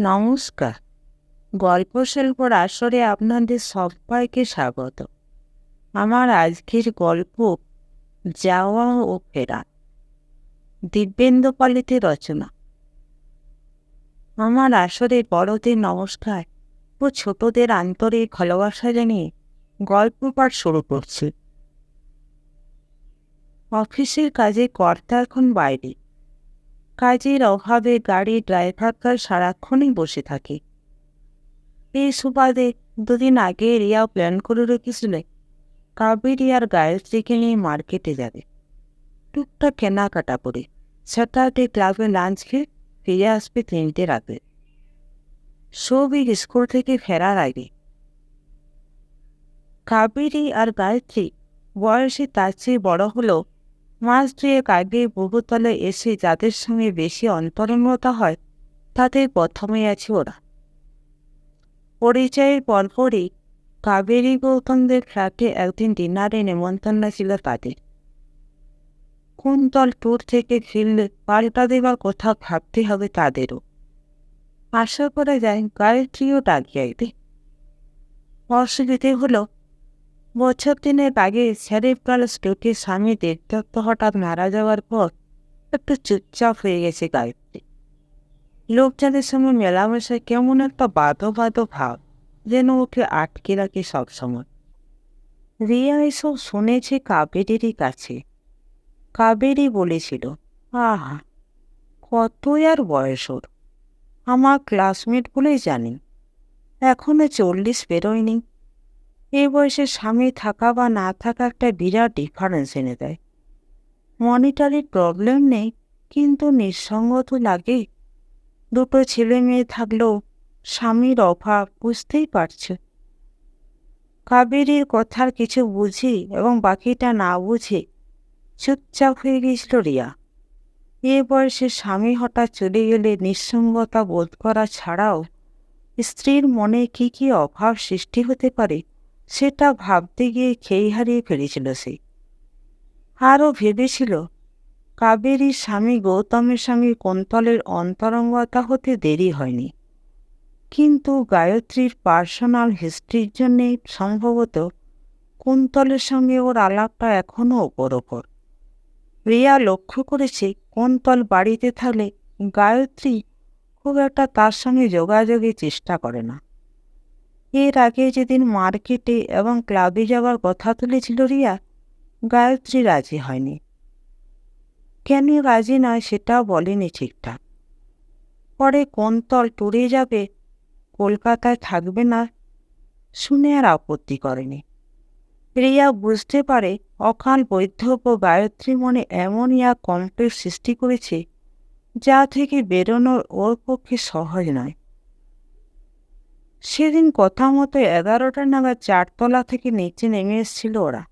নমস্কার। গল্প শিল্পর আসরে আপনাদের সবাইকে স্বাগত। আমার আজকের গল্প যাওয়া ও ফেরা। দিব্যেন্দু পালিতে রচনা। আমার আসরে বড়দের নমস্কার ও ছোটদের আন্তরিক ভালোবাসা জানিয়ে গল্প পাঠ শুরু করছি। অফিসের কাজে কর্তা এখন বাইরে। কাজের অভাবে গাড়ি ড্রাইভাররা সারাক্ষণই বসে থাকে। এই সুবাদে দুদিন আগে রিয়া প্ল্যান করে রেখেছিল, কাবেরি আর গায়ত্রীকে নিয়ে মার্কেটে যাবে। টুকটাক কেনাকাটা করে স্যাটারডে ক্লাবে লাঞ্চ খেয়ে ফিরে আসবে তিনটে রাতে। সৌভিক স্কুল থেকে ফেরার আগে। কাবেরি আর গায়ত্রী বয়সে তার চেয়ে বড় হলেও মাস দুয়েক আগে বহুতলে এসে যাদের সঙ্গে বেশি অন্তরঙ্গতা হয়, তাদের প্রথমে আছে ওরা। পরিচয়ের পরপরই কাবেরী গৌতমদের ফ্ল্যাটে একদিন ডিনারে নেমন্তন্ন ছিল তাদের। কোন দল ট্যুর থেকে ফিরলে পাল্টা দেবার কথা ভাবতে হবে তাদেরও। আশা করা যায় গায়ত্রীও ডাকিয়ে আইবে অসুবিধে হলো বছর দিনের আগে সেরেব্রাল স্ট্রোকের স্বামী দেবদত্ত হঠাৎ মারা যাওয়ার পর একটু চুপচাপ হয়ে গেছে গায়ত্রী লোকজনের সঙ্গে মেলামেশায় কেমন একটা বাধো বাধো ভাব যেন ওকে আটকে রাখে সবসময়। রিয়া এসব শুনেছে কাবেরেরই কাছে। কাবেরই বলেছিল, আহা, কতই আর বয়স ওর। আমার ক্লাসমেট বলেই জানি। এখনও চল্লিশ পেরোয়নি এই বয়সে স্বামী থাকা বা না থাকা একটা বিরাট ডিফারেন্স এনে দেয়। মনিটারির প্রবলেম নেই, কিন্তু নিঃসঙ্গ তো লাগে। দুটো ছেলে মেয়ে থাকলেও স্বামীর অভাব বুঝতেই পারছে। কাবেরীর কথার কিছু বুঝি এবং বাকিটা না বুঝে চুপচাপ হয়ে গিয়েছিল রিয়া। এ বয়সে স্বামী হঠাৎ চলে গেলে নিঃসঙ্গতা বোধ করা ছাড়াও স্ত্রীর মনে কি কি অভাব সৃষ্টি হতে পারে সেটা ভাবতে গিয়ে খেই হারিয়ে ফেলেছিল সে। আরও ভেবেছিল কাবেরীর স্বামী গৌতমের স্বামী কন্তলের অন্তরঙ্গতা হতে দেরি হয়নি। কিন্তু গায়ত্রীর পার্সোনাল হিস্ট্রির জন্যে সম্ভবত কুন্তলের সঙ্গে ওর আলাপটা এখনও ওপর ওপর রিয়া লক্ষ্য করেছে কুন্তল বাড়িতে থাকলে গায়ত্রী খুব একটা তার সঙ্গে যোগাযোগের চেষ্টা করে না। এর আগে যেদিন মার্কেটে এবং ক্লাবে যাওয়ার কথা তুলেছিল রিয়া, গায়ত্রী রাজি হয়নি। কেন রাজি নয় সেটাও বলেনি ঠিকঠাক। পরে কোন তল টুরে যাবে, কলকাতায় থাকবে না, শুনে আর আপত্তি করেনি। রিয়া বুঝতে পারে অকাল বৈধব্য গায়ত্রী মনে এমনই এক কমপ্লেক্স সৃষ্টি করেছে, যা থেকে বেরোনোর ওর পক্ষে সহজ নয়। সেদিন কথা মতো এগারোটা নাগাদ চারতলা থেকে নিচে নেমে এসেছিল ওরা।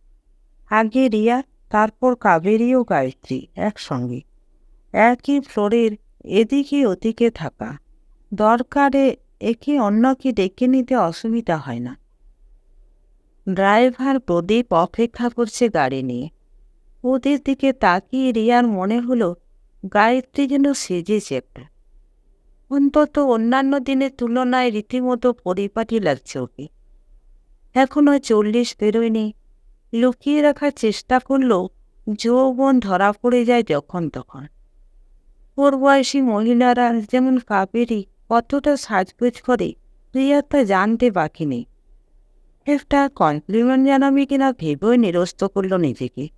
আগে রিয়া, তারপর কাবেরী ও গায়ত্রী একসঙ্গে। একই ফ্লোরের এদিকে ওদিকে থাকা। দরকারে একে অন্যকে ডেকে নিতে অসুবিধা হয় না। ড্রাইভার প্রদীপ অপেক্ষা করছে গাড়ি নিয়ে। ওদের দিকে তাকিয়ে রিয়ার মনে হলো, গায়ত্রী যেন সেজেছে একটা। অন্তত অন্যান্য দিনের তুলনায় রীতিমতো পরিপাটি লাগছে ওকে। এখনও চল্লিশ বেরোয়নি লুকিয়ে রাখার চেষ্টা করলেও যৌবন ধরা পড়ে যায় যখন তখন। ওর বয়সী মহিলারা যেমন কাবেরি কতটা সাজগোজ করে রিয়া তা জানতে বাকি নেই। একটা কমপ্লিমেন্ট জানাবি কিনা ভেবেও নিরস্ত করল নিজেকে।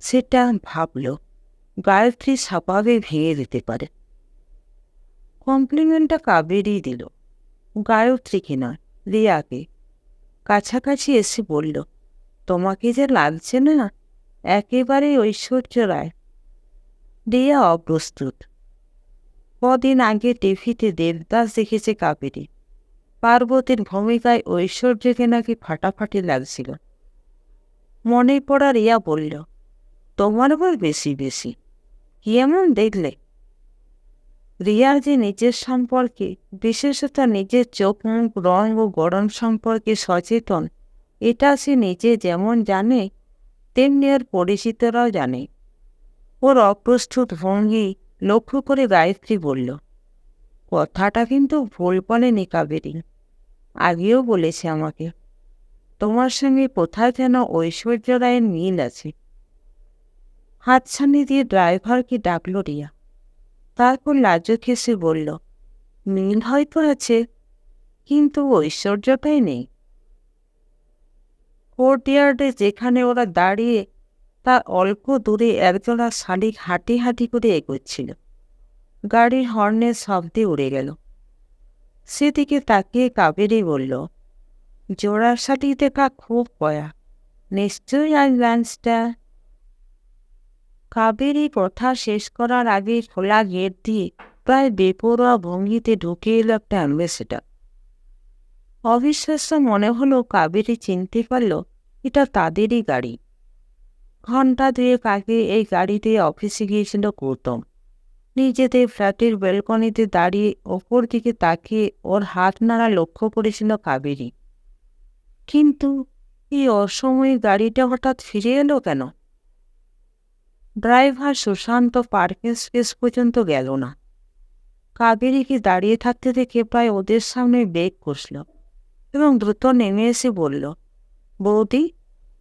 সেটা ভাবল, গায়ত্রী স্বভাবে ভেঙে দিতে পারে। কমপ্লিমেন্টটা কাবেরই দিল। গায়ত্রীকে নয় রিয়াকে কাছাকাছি এসে বলল, তোমাকে যে লাগছে না, একেবারে ঐশ্বর্য রায়। রিয়া অপ্রস্তুত। কদিন আগে টিভিতে দেবদাস দেখেছে কাবেরী। পার্বতীর ভূমিকায় ঐশ্বর্যকে নাকি ফাটাফাটি লাগছিল। মনে পড়া রিয়া বলল, তোমার আবার বেশি বেশি। কি এমন দেখলে? রিয়ার যে নিজের সম্পর্কে, বিশেষত নিজের চোখ, মুখ, রং ও গরম সম্পর্কে সচেতন, এটা সে নিজে যেমন জানে, তেমনি আর পরিচিতরাও জানে। ওর অপ্রস্তুত ভঙ্গি লক্ষ্য করে গায়ত্রী বলল, কথাটা কিন্তু ভুল বলেনি কাবেরী। আগেও বলেছে আমাকে, তোমার সঙ্গে কোথায় যেন ঐশ্বর্য রায়ের মিল আছে। হাতছানি দিয়ে ড্রাইভারকে ডাকল রিয়া। তারপর লাজুক হেসে বলল, মিল হয়তো আছে, কিন্তু ঐশ্বর্যটাই নেই। কোর্টইয়ার্ডে যেখানে ওরা দাঁড়িয়ে তার অল্প দূরে একজোড়া শালিক হাঁটি হাঁটি করে এগোচ্ছিল। গাড়ির হর্নের শব্দে উড়ে গেল। সেদিকে তাকিয়ে কাবেরি বলল জোড়ার শাড়ি দেখা খুব পয়া। নিশ্চয়ই আজ লাঞ্চটা কাবেরি কথা শেষ করার আগে খোলা গেট দিয়ে প্রায় বেপরোয়া ভঙ্গিতে ঢুকে এলো একটা অ্যাম্বাসেডার অবিশ্বাস্য মনে হলো কাবেরী চিনতে পারল এটা তাদেরই গাড়ি। ঘণ্টা দুয়েক আগে এই গাড়িতে অফিসে গিয়েছিল গৌতম। নিজেদের ফ্ল্যাটের ব্যালকনিতে দাঁড়িয়ে ওপর দিকে তাকিয়ে ওর হাত নাড়া লক্ষ্য করেছিল কাবেরী। কিন্তু এই অসময়ে গাড়িটা হঠাৎ ফিরে এলো কেন? ড্রাইভার সুশান্ত পার্কিং স্পেস পর্যন্ত গেল না। কাবেরীকে দাঁড়িয়ে থাকতে দেখে প্রায় ওদের সামনে বেগ কষল এবং দ্রুত নেমে এসে বলল, বৌদি,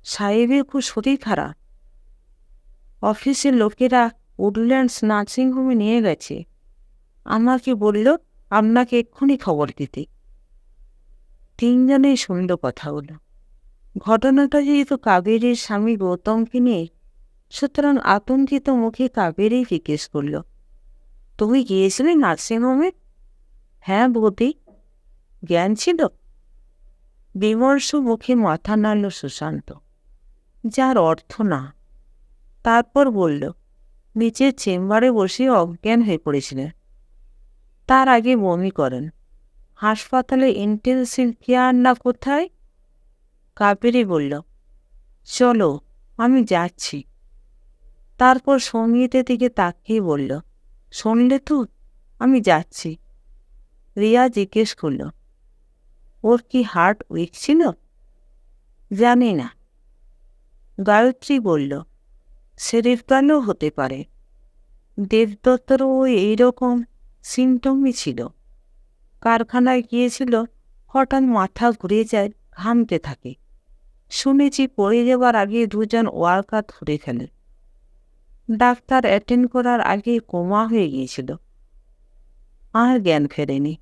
সাহেবের খুব শরীর খারাপ। অফিসের লোকেরা উডল্যান্ডস নার্সিংহোমে নিয়ে গেছে। আমাকে বলল, আপনাকে এক্ষুনি খবর দিতে। তিনজনেই শুনল কথা কথাগুলো ঘটনাটা যেহেতু কাবেরীর স্বামী গৌতমকে নিয়ে সুতরাং আতঙ্কিত মুখে কাবেরী জিজ্ঞেস করল, তুমি গিয়েছিলে নার্সিংহোমে? হ্যাঁ বৌদি, জ্ঞান ছিল। বিমর্ষ মুখে মাথা নাড়ল সুশান্ত, যার অর্থ না। তারপর বলল, নিচের চেম্বারে বসে অজ্ঞান হয়ে পড়েছিলেন তার আগে বমি করেন। হাসপাতালে ইন্টেন্সিভ কেয়ার না কোথায়? কাবেরি বলল, চলো, আমি যাচ্ছি। তারপর সঙ্গীতের দিকে তাকিয়ে বলল শুনলে তো আমি যাচ্ছি। রিয়া জিজ্ঞেস করল, ওর কি হার্ট উইক ছিল? জানি না। গায়ত্রী বলল সেরিফ্রালও হতে পারে। দেবদত্তরও এইরকম সিমটমই ছিল। কারখানায় গিয়েছিল, হঠাৎ মাথা ঘুরে যায়, ঘামতে থাকে। শুনেছি পড়ে যাবার আগে দুজন ওয়ার্কার ধরে ফেলে। ডাক্তার অ্যাটেন্ড করার আগে কোমা হয়ে গিয়েছিল। আর জ্ঞান ফেরেনি।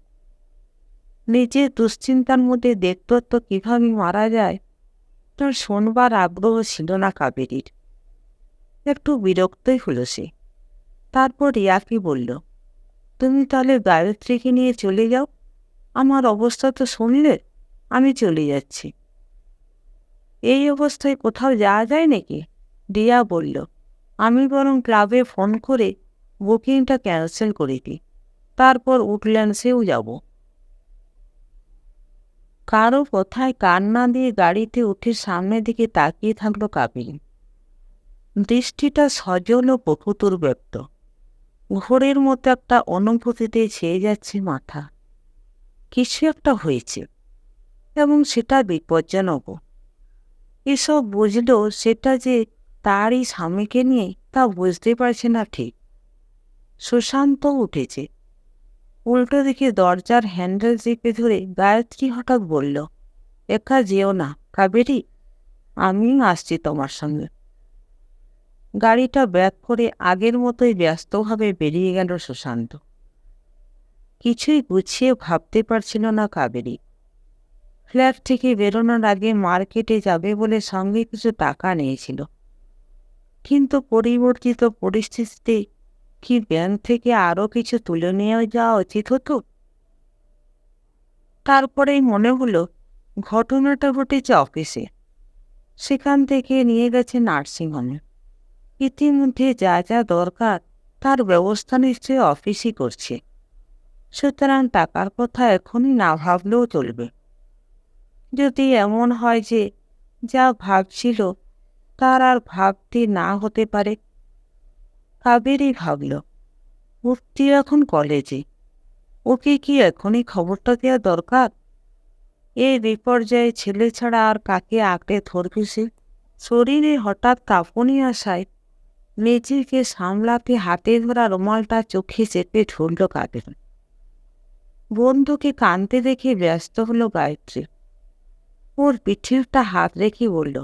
নিজের দুশ্চিন্তার মধ্যে দেবদত্ত কীভাবে মারা যায়, তার শোনবার আগ্রহ ছিল না কাবেরীর। একটু বিরক্তই হলো সে। তারপর রিয়াকে বলল, তুমি তাহলে গায়ত্রীকে নিয়ে চলে যাও? আমার অবস্থা তো শুনলে আমি চলে যাচ্ছি। এই অবস্থায় কোথাও যাওয়া যায় নাকি? রিয়া বলল আমি বরং ক্লাবে ফোন করে বুকিংটা ক্যান্সেল করে দিই। তারপর উডল্যান্ডসেও যাব। কারও কথায় কান না দিয়ে গাড়িতে উঠে সামনের দিকে তাকিয়ে থাকল কাপিল দৃষ্টিটা সজল ও প্রকুতুর ব্যক্ত। ঘোরের মতো একটা অনুভূতিতে ছেয়ে যাচ্ছে মাথা। কিছু একটা হয়েছে, এবং সেটা বিপজ্জনক। এসব বুঝলো সেটা যে তারই স্বামীকে নিয়ে তা বুঝতে পারছে না ঠিক। সুশান্ত উঠেছে। উল্টো দিকে দরজার হ্যান্ডেল চেপে ধরে গায়ত্রী হঠাৎ বলল, একা যেও না, কাবেরি। আমি আসছি তোমার সঙ্গে। গাড়িটা ব্যাক করে আগের মতোই ব্যস্তভাবে বেরিয়ে গেল সুশান্ত। কিছুই গুছিয়ে ভাবতে পারছিল না কাবেরী। ফ্ল্যাট থেকে বেরোনোর আগে মার্কেটে যাবে বলে সঙ্গে কিছু টাকা নিয়েছিল। কিন্তু পরিবর্তিত পরিস্থিতিতে কি ব্যাংক থেকে আরও কিছু তুলে নিয়ে যাওয়া উচিত হতো? তারপরেই মনে হলো, ঘটনাটা ঘটেছে অফিসে। সেখান থেকে নিয়ে গেছে নার্সিংহোমে। ইতিমধ্যে যা যা দরকার, তার ব্যবস্থা নিশ্চয়ই অফিসই করছে। সুতরাং টাকার কথা এখনই না ভাবলেও চলবে। যদি এমন হয় যে, যা ভাবছিল তার আর ভাবতে না হতে পারে। কাবেরই ভাবল মূর্তি এখন কলেজে, ওকে কি এখনই খবরটা দেওয়া দরকার? এই বিপর্যয়ে ছেলে ছাড়া আর কাকে আঁকড়ে ধরবে সে? শরীরে হঠাৎ কাঁপুনি আসায় নিজেকে সামলাতে হাতে ধরা রুমালটা চোখে চেপে ধরল কাদের বন্ধুকে কানতে দেখে ব্যস্ত হলো গায়ত্রী। ওর পিঠে একটা হাত রেখে বলল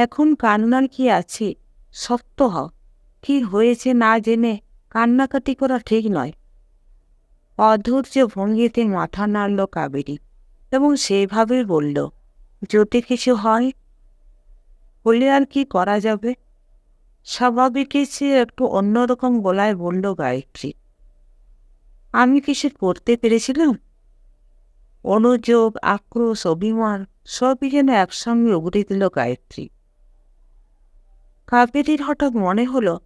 এখন কান্নার কি আছে? সত্য হ। কি হয়েছে না জেনে কান্নাকাটি করা ঠিক নয়। অধৈর্য ভঙ্গিতে মাথা নাড়ল কাবেরী এবং সেভাবে বলল, যদি কিছু হয় বলে আর কি করা যাবে? স্বাভাবিক সে একটু অন্যরকম গলায় বলল গায়ত্রী, আমি কিছু করতে পেরেছিলাম? অনুযোগ, আক্রোশ, অভিমান সবই যেন একসঙ্গে উগড়ে দিল গায়ত্রী। কাবেরীর হঠাৎ মনে হলো,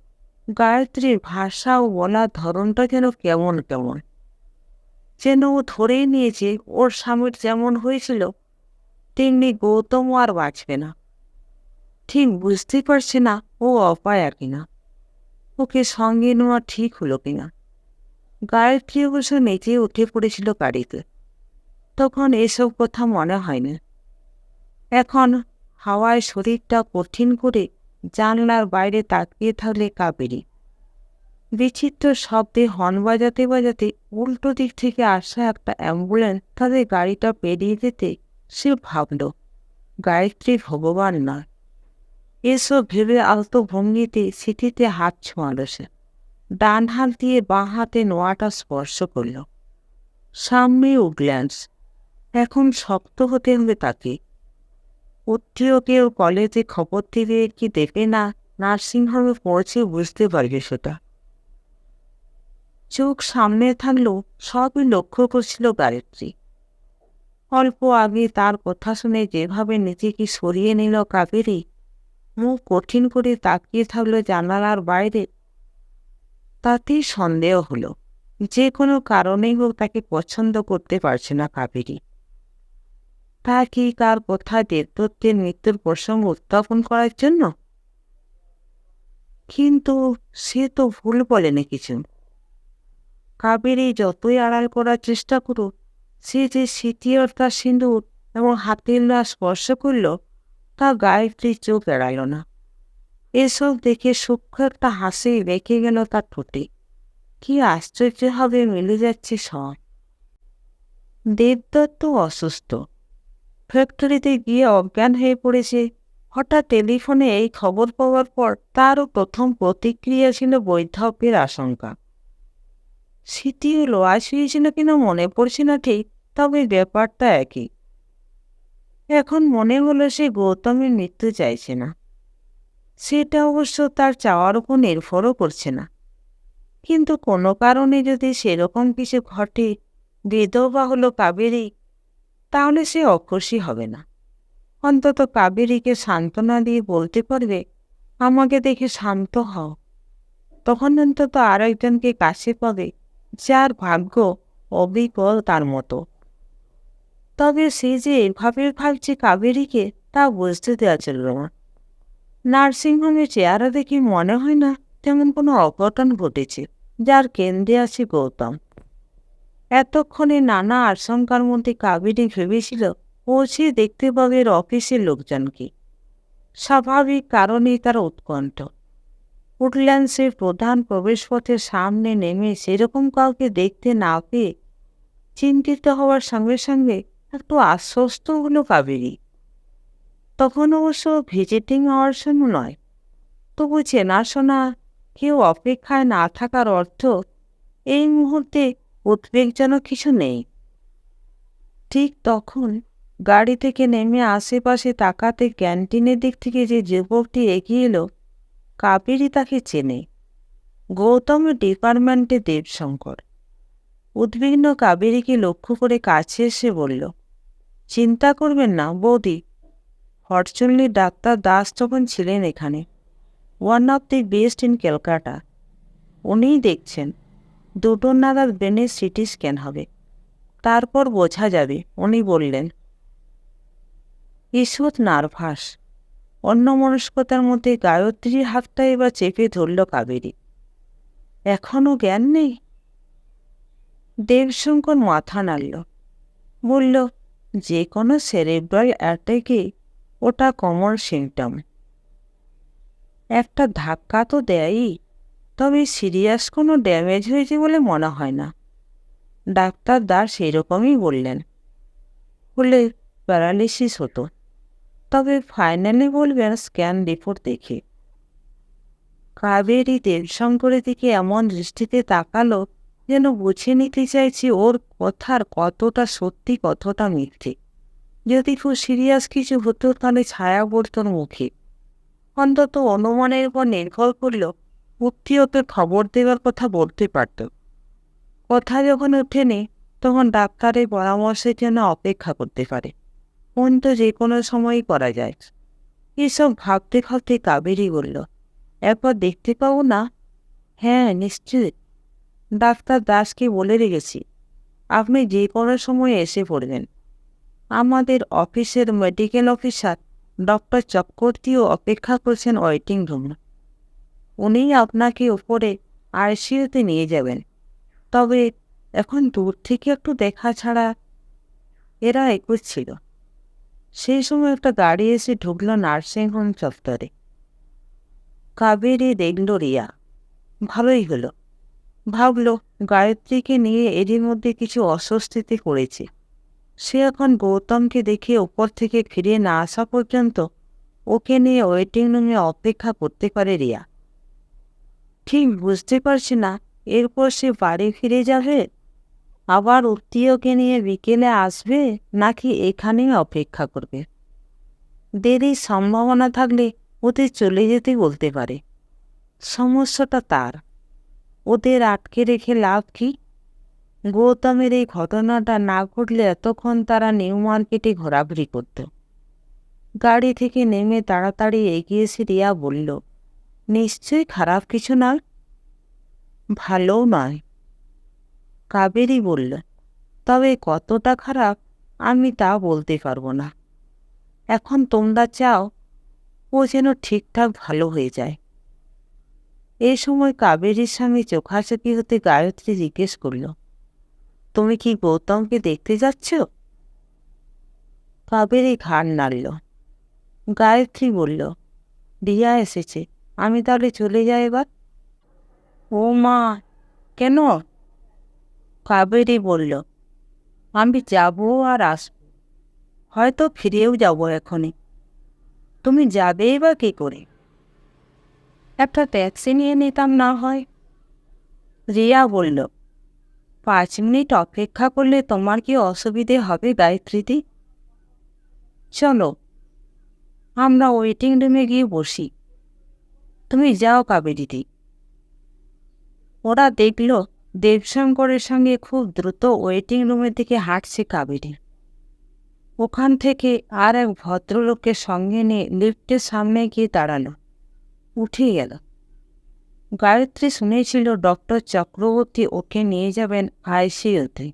গায়ত্রীর ভাষা ও বলার ধরনটা যেন কেমন কেমন। যেন ও ধরেই নিয়েছে, ওর স্বামীর যেমন হয়েছিল, তেমনি গৌতম আর বাঁচবে না। ঠিক বুঝতে পারছে না ও অপায় অপায়া কিনা। ওকে সঙ্গে নেওয়া ঠিক হলো কিনা। গায়ত্রী অবশ্য নেচে উঠে পড়েছিল গাড়িতে। তখন এসব কথা মনে হয়নি। এখন হাওয়ায় শরীরটা কঠিন করে জানলার বাইরে তাকিয়ে থাকলে কাবেরী। বিচিত্র শব্দে হর্ন বাজাতে বাজাতে উল্টো দিক থেকে আসা একটা অ্যাম্বুলেন্স তাদের গাড়িটা পেরিয়ে যেতে সে ভাবল, গায়ত্রী ভগবান নয় এসব ভেবে আলতো ভঙ্গিতে স্মৃতিতে হাত ছোঁয়াল সে। ডান হাত দিয়ে বাঁ হাতে নোয়াটা স্পর্শ করল। সামনে উগল্যান্স এখন শক্ত হতে হবে তাকে। উত্তীয় কেউ কলেজে খবর দিবে কি দেবে না, নার্সিংহোমে পড়ছে বুঝতে পারবে সেটা। চোখ সামনে থাকলেও সবই লক্ষ্য করছিল গায়ত্রী। অল্প আগে তার কথা শুনে যেভাবে নিজেকে সরিয়ে নিল কাবেরী, মুখ কঠিন করে তাকিয়ে থাকল জানালার বাইরে। তাতেই সন্দেহ হলো, যে কোনো কারণেই হোক তাকে পছন্দ করতে পারছে না কাবেরী। তা কি কার কথা দেবদত্তের মৃত্যুর প্রসঙ্গ উত্থাপন করার জন্য? কিন্তু সে তো ভুল বলেনি কিছু কাবেরী যতই আড়াল করার চেষ্টা করুক, সে যে স্মৃতির তার সিঁদুর এবং হাতের না স্পর্শ করল, তা গায়ত্রীর চোখ এড়াইল না। এসব দেখে সূক্ষ্ম একটা হাসি রেখে গেল তার ঠোঁটে। কি আশ্চর্যভাবে মিলে যাচ্ছে সব। দেবদত্ত অসুস্থ। ফ্যাক্টরিতে গিয়ে অজ্ঞান হয়ে পড়েছে হঠাৎ টেলিফোনে এই খবর পাওয়ার পর তারও প্রথম প্রতিক্রিয়া ছিল বৈধব্যের আশঙ্কা। স্মৃতিও লোয়া শুয়েছিল কিনা মনে পড়ছে না ঠিক, তবে ব্যাপারটা একই। এখন মনে হলো সে গৌতমের মৃত্যু চাইছে না। সেটা অবশ্য তার চাওয়ার উপর নির্ভরও করছে না। কিন্তু কোনো কারণে যদি সেরকম কিছু ঘটে, বিধবা হলো কাবেরী তাহলে সে অখুশি হবে না। অন্তত কাবেরীকে সান্ত্বনা দিয়ে বলতে পারবে, আমাকে দেখে শান্ত হও। তখন অন্তত আর একজনকে কাছে পাবে, যার ভাগ্য অবিকল তার মতো। তবে সে যে এভাবে ভাবছে কাবেরীকে, তা বুঝতে দেওয়া চলল না। নার্সিংহোমের চেহারা দেখে মনে হয় না, তেমন কোনো অঘটন ঘটেছে, যার কেন্দ্রে আছে গৌতম। এতক্ষণে নানা আশঙ্কার মধ্যে কাবেরী ভেবেছিল পৌঁছে দেখতে পাবে অফিসের লোকজনকে। স্বাভাবিক কারণেই তার উৎকণ্ঠ। উডল্যান্ডসের প্রধান প্রবেশপথের সামনে নেমে সেরকম কাউকে দেখতে না পেয়ে চিন্তিত হওয়ার সঙ্গে সঙ্গে একটু আশ্বস্ত হলো কাবেরী। তখন অবশ্য ভিজিটিং আওয়ার জন্য নয়, তবু চেনাশোনা কেউ অপেক্ষায় না থাকার অর্থ এই মুহূর্তে উদ্বেগজনক কিছু নেই। ঠিক তখন গাড়ি থেকে নেমে আশেপাশে তাকাতে ক্যান্টিনের দিক থেকে যে যুবকটি এগিয়ে এলো, কাবেরী তাকে চেনে। গৌতম ডিপার্টমেন্টে দেবশঙ্কর। উদ্বিগ্ন কাবেরীকে লক্ষ্য করে কাছে এসে বলল, চিন্তা করবেন না, বৌদি। ফরচুনলি ডাক্তার দাস তখন ছিলেন এখানে। One of the best in Calcutta উনিই দেখছেন। দুটো নাগাদ ব্রেনের সিটি স্ক্যান হবে। তারপর বোঝা যাবে, উনি বললেন ঈষৎ নার্ভাস। অন্য মনস্কতার মধ্যে গায়ত্রীর হাতটা এবার চেপে ধরল কাবেরী। এখনও জ্ঞান নেই? দেবশঙ্কর মাথা নাড়ল। বলল, যে কোনো সেরেব্রাল অ্যাটাকে ওটা কমন সিমটম। একটা ধাক্কা তো দেয়ই। তবে সিরিয়াস কোনো ড্যামেজ হয়েছে বলে মনে হয় না। ডাক্তার দাস সেরকমই বললেন। বলে প্যারালিসিস হতো। তবে ফাইনালি বলবেন স্ক্যান রিপোর্ট দেখে। কাবেরি দেবশঙ্করের দিকে এমন দৃষ্টিতে তাকালো যেন বুঝে নিতে চাইছি ওর কথার কতটা সত্যি, কতটা মিথ্যে। যদি খুব সিরিয়াস কিছু হতো তাহলে ছায়া পড়ত মুখে। অন্তত অনুমানের উপর নির্ভর করলেও মুক্তি ওকে খবর দেওয়ার কথা বলতে পারত। কথা যখন ওঠেনি, তখন ডাক্তারের পরামর্শের জন্য অপেক্ষা করতে পারে। ফোন তো যে কোনো সময়ই করা যায়। এসব ভাবতে ভাবতে কাবেরই বলল এরপর দেখতে পাবো না? হ্যাঁ নিশ্চিত ডাক্তার দাসকে বলে রেখেছি, আপনি যে কোনো সময় এসে পড়বেন। আমাদের অফিসের মেডিকেল অফিসার ডক্টর চক্রবর্তীও অপেক্ষা করছেন ওয়েটিং রুমে। উনিই আপনাকে উপরে আইসিইউতে নিয়ে যাবেন। তবে এখন দূর থেকে একটু দেখা ছাড়া এরা একুশ ছিল। সেই সময় একটা গাড়ি এসে ঢুকল নার্সিংহোম চত্বরে। কাবেরি দেখল রিয়া। ভালোই হলো। ভাবল গায়ত্রীকে নিয়ে এরই মধ্যে কিছু অস্বস্তিতে করেছে সে এখন গৌতমকে দেখে ওপর থেকে ফিরে না আসা পর্যন্ত ওকে নিয়ে ওয়েটিং রুমে অপেক্ষা করতে পারে রিয়া। ঠিক বুঝতে পারছি না। এরপর সে বাড়ি ফিরে যাবে? আবার উত্তীয়কে নিয়ে বিকেলে আসবে নাকি এখানেই অপেক্ষা করবে? দেরির সম্ভাবনা থাকলে ওদের চলে যেতে বলতে পারে। সমস্যাটা তার। ওদের আটকে রেখে লাভ কি? গৌতমের এই ঘটনাটা না ঘটলে এতক্ষণ তারা নিউ মার্কেটে ঘোরাঘুরি করত। গাড়ি থেকে নেমে তাড়াতাড়ি এগিয়ে এসে রিয়া বলল নিশ্চয়ই খারাপ কিছু না ভালোও নয়। কাবেরই বলল, তবে কতটা খারাপ, আমি তা বলতে পারব না। এখন তোমরা চাও, ও যেন ঠিকঠাক ভালো হয়ে যায়। এ সময় কাবেরীর সঙ্গে চোখাচোখি হতে গায়ত্রী জিজ্ঞেস করল, তুমি কি গৌতমকে দেখতে যাচ্ছ? কাবেরী ঘাড় নাড়ল। গায়ত্রী বলল রিয়া এসেছে। আমি তাহলে চলে যাই এবার। ও মা, কেন? কাবেরি বলল, আমি যাব আর আসব। হয়তো ফিরেও যাব এখনই। তুমি যাবেই বা কী করে? একটা ট্যাক্সি নিয়ে নিতাম না হয়। রিয়া বলল, পাঁচ মিনিট অপেক্ষা করলে তোমার কি অসুবিধে হবে গায়ত্রীদি? চলো, আমরা ওয়েটিং রুমে গিয়ে বসি। তুমি যাও কাবেরিদি ওরা দেখল দেবশঙ্করের সঙ্গে খুব দ্রুত ওয়েটিং রুমের দিকে হাঁটছে কাবেরী। ওখান থেকে আর এক ভদ্রলোককে সঙ্গে নিয়ে লিফটের সামনে গিয়ে দাঁড়াল। উঠে গেল। গায়ত্রী শুনেছিল ডক্টর চক্রবর্তী ওকে নিয়ে যাবেন আইসিইউতে।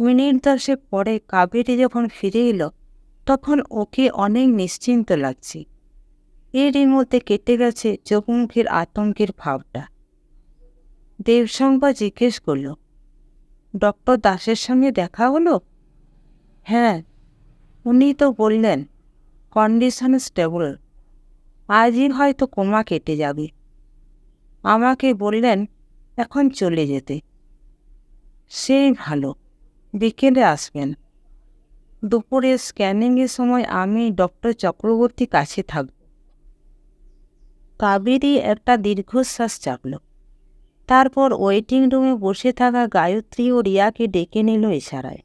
মিনিট দশেক পরে কাবেরী যখন ফিরে এলো, তখন ওকে অনেক নিশ্চিন্ত লাগছে। এরই মধ্যে কেটে গেছে চোখমুখের আতঙ্কের ভাবটা। দেবশঙ্কর জিজ্ঞেস করল, ডক্টর দাসের সঙ্গে দেখা হলো? হ্যাঁ উনি তো বললেন, কন্ডিশন স্টেবল, আজই হয়তো কোমা কেটে যাবে। আমাকে বললেন এখন চলে যেতে। সেই ভালো, বিকেলে আসবেন। দুপুরে স্ক্যানিংয়ের সময় আমি ডক্টর চক্রবর্তী কাছে থাকব। কাবেরী একটা দীর্ঘশ্বাস চাপল। তারপর ওয়েটিং রুমে বসে থাকা গায়ত্রী ও রিয়াকে ডেকে নিল ইশারায়।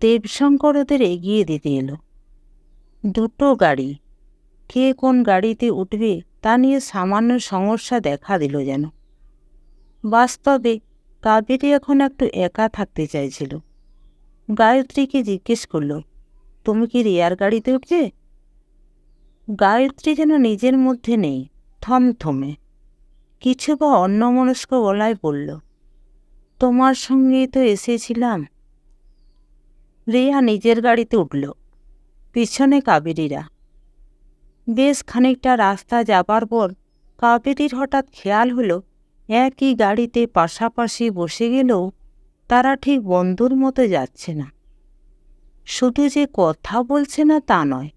দেবশঙ্কর ওদের এগিয়ে দিতে এলো। দুটো গাড়ি। কে কোন গাড়িতে উঠবে তা নিয়ে সামান্য সমস্যা দেখা দিল যেন। বাস্তবে কাবেরী এখন একটু একা থাকতে চাইছিল। গায়ত্রীকে জিজ্ঞেস করল, তুমি কি রিয়ার গাড়িতে উঠছে গায়ত্রী যেন নিজের মধ্যে নেই, থমথমে। কিছু বা অন্যমনস্ক গলায় বলল, তোমার সঙ্গেই তো এসেছিলাম। রিয়া নিজের গাড়িতে উঠল, পিছনে কাবেরীরা। বেশ খানিকটা রাস্তা যাবার পর কাবেরীর হঠাৎ খেয়াল হলো, একই গাড়িতে পাশাপাশি বসে গেলেও তারা ঠিক বন্ধুর মতো যাচ্ছে না। শুধু যে কথা বলছে না তা নয়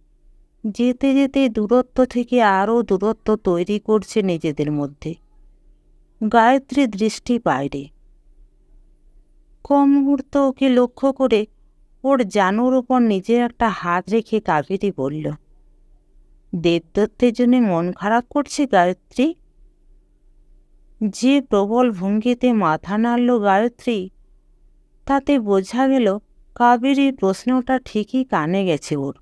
যেতে যেতে দূরত্ব থেকে আরও দূরত্ব তৈরি করছে নিজেদের মধ্যে। গায়ত্রী দৃষ্টি বাইরে। কম মুহূর্ত ওকে লক্ষ্য করে ওর জানুর ওপর নিজের একটা হাত রেখে কাবেরী বলল, দেবদত্তের জন্য মন খারাপ করছে গায়ত্রী? যে প্রবল ভঙ্গিতে মাথা নাড়ল গায়ত্রী, তাতে বোঝা গেল কাবেরীর প্রশ্নটা ঠিকই কানে গেছে ওর।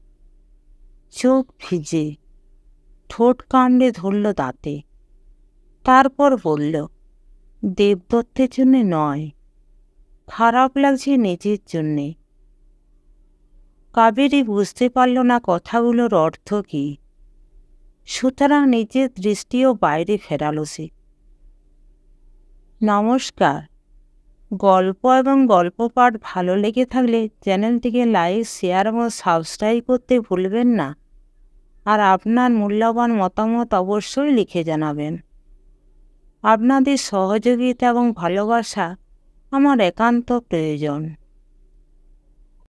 চোখ ভিজে ঠোঁট কামড়ে ধরল দাঁতে। তারপর বলল, দেবদত্তের জন্যে নয়, খারাপ লাগছে নিজের জন্যে। কাবেরী বুঝতে পারল না কথাগুলোর অর্থ কী। সুতরাং নিজের দৃষ্টিও বাইরে ফেরালো সে। নমস্কার, গল্প এবং গল্প পাঠ ভালো লেগে থাকলে চ্যানেলটিকে লাইক, শেয়ার এবং সাবস্ক্রাইব করতে ভুলবেন না। আর আপনার মূল্যবান মতামত অবশ্যই লিখে জানাবেন। আপনাদের সহযোগিতা এবং ভালোবাসা আমার একান্ত প্রয়োজন।